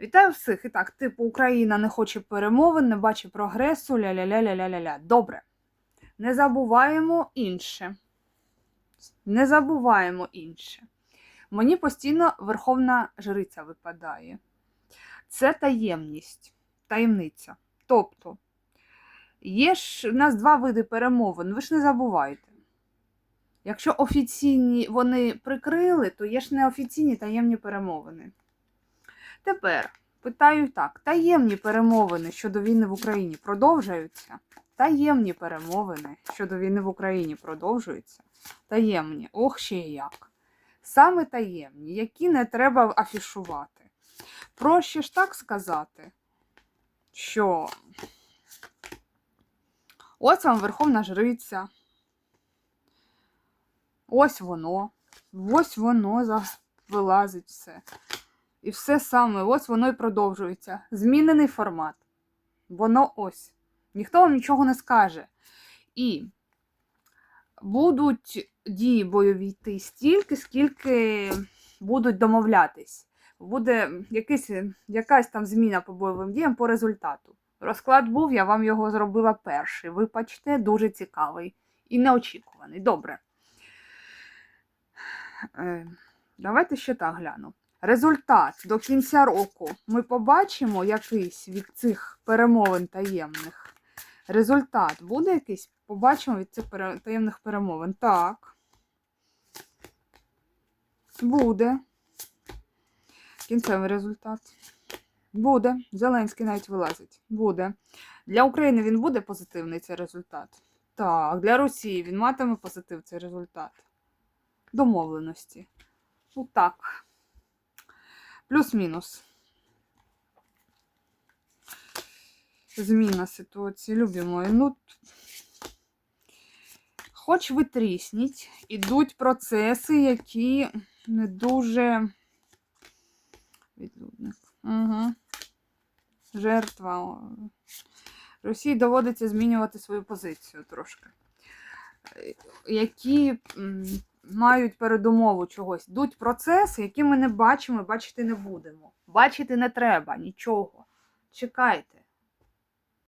Вітаю всіх. І так, типу, Україна не хоче перемовин, не бачить прогресу, ля-ля-ля-ля-ля-ля. Добре. Не забуваємо інше. Не забуваємо інше. Мені постійно верховна жриця випадає. Це таємність, таємниця. Тобто, є ж у нас два види перемовин, ви ж не забувайте. Якщо офіційні вони прикрили, то є ж неофіційні таємні перемовини. Тепер питаю так: таємні перемовини щодо війни в Україні продовжуються? Таємні перемовини щодо війни в Україні продовжуються? Таємні, ох ще як. Саме таємні, які не треба афішувати. Проще ж так сказати, що ось вам Верховна Жриця. Ось воно. Ось воно вилазить все. І все саме, ось воно і продовжується. Змінений формат. Воно ось. Ніхто вам нічого не скаже. І будуть дії бойові йти стільки, скільки будуть домовлятись. Буде якийсь, якась там зміна по бойовим діям по результату. Розклад був, я вам його зробила перший. Вибачте, дуже цікавий і неочікуваний. Добре. Е, давайте ще так гляну. Результат до кінця року ми побачимо якийсь від цих перемовин таємних. Результат буде якийсь? Побачимо від цих таємних перемовин. Так. Буде. Кінцевий результат. Буде. Зеленський навіть вилазить. Буде. Для України він буде позитивний цей результат. Так, для Росії він матиме позитив цей результат. Домовленості. Ну так. Плюс-мінус. Зміна ситуації, любі мої. Ну, хоч ви трісніть, ідуть процеси, які не дуже відлюдник. Угу. Жертва. Росії доводиться змінювати свою позицію трошки. Е, Які мають передумову чогось. Йдуть процеси, які ми не бачимо, бачити не будемо. Бачити не треба нічого. Чекайте.